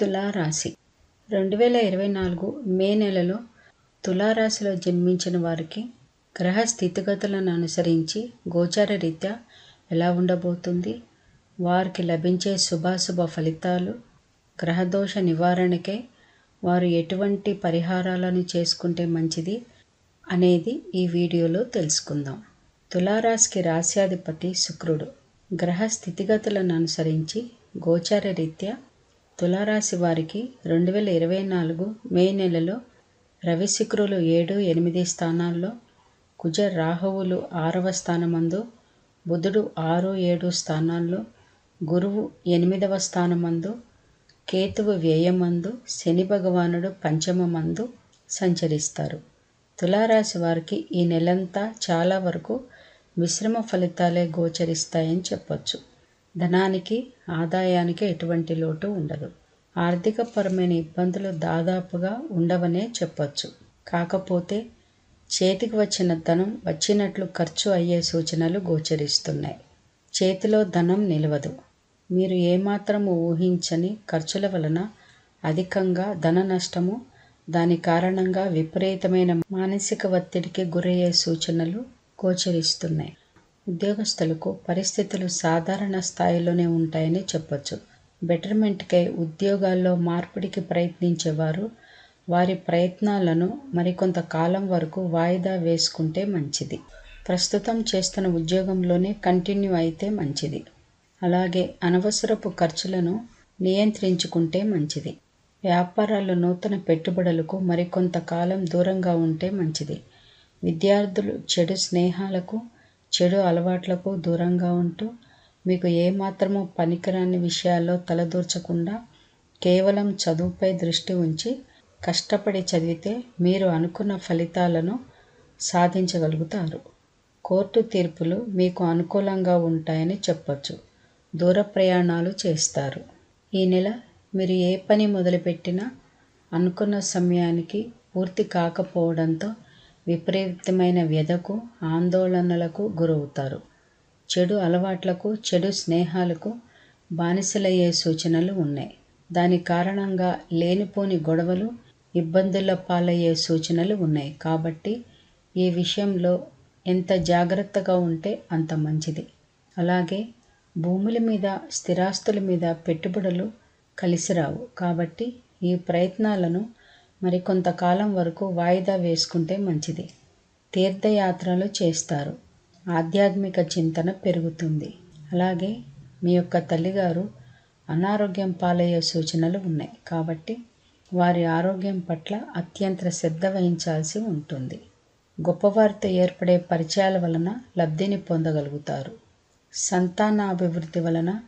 తులారాశి. రెండు వేల ఇరవై నాలుగు మే నెలలో తులారాశిలో జన్మించిన వారికి గ్రహ స్థితిగతులను అనుసరించి గోచార రీత్యా ఎలా ఉండబోతుంది? వారికి లభించే శుభాశుభ ఫలితాలు గ్రహదోష నివారణకై వారు ఎటువంటి పరిహారాలను చేసుకుంటే మంచిది అనేది ఈ వీడియోలో తెలుసుకుందాం. తులారాశికి రాశ్యాధిపతి శుక్రుడు. గ్రహ స్థితిగతులను అనుసరించి గోచార రీత్యా తులారాశి వారికి రెండు వేల ఇరవై నాలుగు మే నెలలో రవి శుక్రులు ఏడు ఎనిమిది స్థానాల్లో కుజ రాహువులు ఆరవ స్థానమందు బుధుడు ఆరు ఏడు స్థానాల్లో గురువు ఎనిమిదవ స్థానమందు కేతువు వ్యయమందు శని భగవానుడు పంచమమందు సంచరిస్తారు. తులారాశి వారికి ఈ నెలంతా చాలా వరకు మిశ్రమ ఫలితాలే గోచరిస్తాయని చెప్పొచ్చు. ధనానికి ఆదాయానికి ఎటువంటి లోటు ఉండదు. ఆర్థికపరమైన ఇబ్బందులు దాదాపుగా ఉండవనే చెప్పొచ్చు. కాకపోతే చేతికి వచ్చిన ధనం వచ్చినట్లు ఖర్చు అయ్యే సూచనలు గోచరిస్తున్నాయి. చేతిలో ధనం నిలవదు. మీరు ఏమాత్రము ఊహించని ఖర్చుల వలన అధికంగా ధన నష్టము దాని కారణంగా విపరీతమైన మానసిక ఒత్తిడికి గురయ్యే సూచనలు గోచరిస్తున్నాయి. ఉద్యోగస్తులకు పరిస్థితులు సాధారణ స్థాయిలోనే ఉంటాయని చెప్పొచ్చు. బెటర్మెంట్కై ఉద్యోగాల్లో మార్పిడికి ప్రయత్నించేవారు వారి ప్రయత్నాలను మరికొంత కాలం వరకు వాయిదా వేసుకుంటే మంచిది. ప్రస్తుతం చేస్తున్న ఉద్యోగంలోనే కంటిన్యూ అయితే మంచిది. అలాగే అనవసరపు ఖర్చులను నియంత్రించుకుంటే మంచిది. వ్యాపారాలు నూతన పెట్టుబడులకు మరికొంత కాలం దూరంగా ఉంటే మంచిది. విద్యార్థులు చెడు స్నేహాలకు చెడు అలవాట్లకు దూరంగా ఉంటూ మీకు ఏమాత్రము పనికిరాని విషయాల్లో తలదూర్చకుండా కేవలం చదువుపై దృష్టి ఉంచి కష్టపడి చదివితే మీరు అనుకున్న ఫలితాలను సాధించగలుగుతారు. కోర్టు తీర్పులు మీకు అనుకూలంగా ఉంటాయని చెప్పొచ్చు. దూర ప్రయాణాలు చేస్తారు. ఈ నెల మీరు ఏ పని మొదలుపెట్టినా అనుకున్న సమయానికి పూర్తి కాకపోవడంతో విపరీతమైన వ్యధకు ఆందోళనలకు గురవుతారు. చెడు అలవాట్లకు చెడు స్నేహాలకు బానిసలయ్యే సూచనలు ఉన్నాయి. దాని కారణంగా లేనిపోని గొడవలు ఇబ్బందుల పాలయ్యే సూచనలు ఉన్నాయి. కాబట్టి ఈ విషయంలో ఎంత జాగ్రత్తగా ఉంటే అంత మంచిది. అలాగే భూముల మీద స్థిరాస్తుల మీద పెట్టుబడులు కలిసిరావు కాబట్టి ఈ ప్రయత్నాలను మరికొంతకాలం వరకు వాయిదా వేసుకుంటే మంచిది. తీర్థయాత్రలు చేస్తారు. ఆధ్యాత్మిక చింతన పెరుగుతుంది. అలాగే మీ యొక్క తల్లిగారు అనారోగ్యం పాలయ్యే సూచనలు ఉన్నాయి. కాబట్టి వారి ఆరోగ్యం పట్ల అత్యంత శ్రద్ధ వహించాల్సి ఉంటుంది. గొప్పవారితో ఏర్పడే పరిచయాల వలన లబ్ధిని పొందగలుగుతారు. సంతానాభివృద్ధి వలన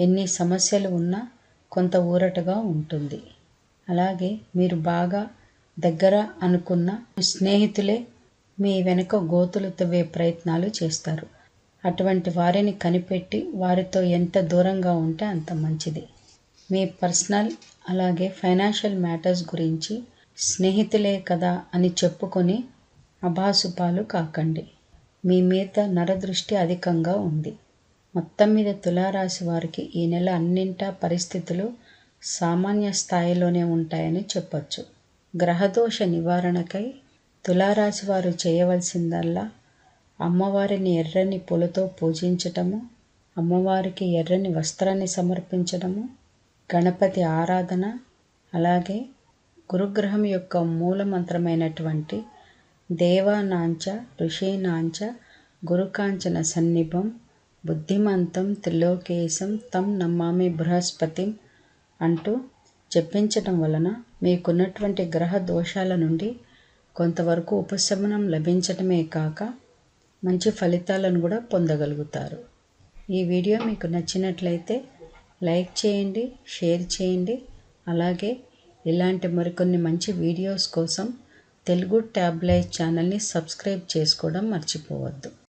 ఎన్ని సమస్యలు ఉన్నా కొంత ఊరటగా ఉంటుంది. అలాగే మీరు బాగా దగ్గర అనుకున్న స్నేహితులే మీ వెనుక గోతులు తవ్వే ప్రయత్నాలు చేస్తారు. అటువంటి వారిని కనిపెట్టి వారితో ఎంత దూరంగా ఉంటే అంత మంచిది. మీ పర్సనల్ అలాగే ఫైనాన్షియల్ మ్యాటర్స్ గురించి స్నేహితులే కదా అని చెప్పుకొని అభాసుపాలు కాకండి. మీ మీద నరదృష్టి అధికంగా ఉంది. మొత్తం మీద తులారాశి వారికి ఈ నెల అన్నింటా పరిస్థితులు సామాన్య స్థాయిలోనే ఉంటాయని చెప్పొచ్చు. గ్రహదోష నివారణకై తులారాశి వారు చేయవలసిందల్లా అమ్మవారిని ఎర్రని పూలతో పూజించటము అమ్మవారికి ఎర్రని వస్త్రాన్ని సమర్పించడము గణపతి ఆరాధన అలాగే గురుగ్రహం యొక్క మూలమంత్రమైనటువంటి దేవానాంచ ఋషీనాంచ గురుకాంచన సన్నిభం బుద్ధిమంతం త్రిలోకేశం తం నమ్మామి బృహస్పతిం అంటూ జపించటం వలన మీకున్నటువంటి గ్రహ దోషాల నుండి కొంతవరకు ఉపశమనం లభించటమే కాక మంచి ఫలితాలను కూడా పొందగలుగుతారు. ఈ వీడియో మీకు నచ్చినట్లయితే లైక్ చేయండి షేర్ చేయండి. అలాగే ఇలాంటి మరికొన్ని మంచి వీడియోస్ కోసం తెలుగు ట్యాబ్లైట్ ఛానల్ని సబ్స్క్రైబ్ చేసుకోవడం మర్చిపోవద్దు.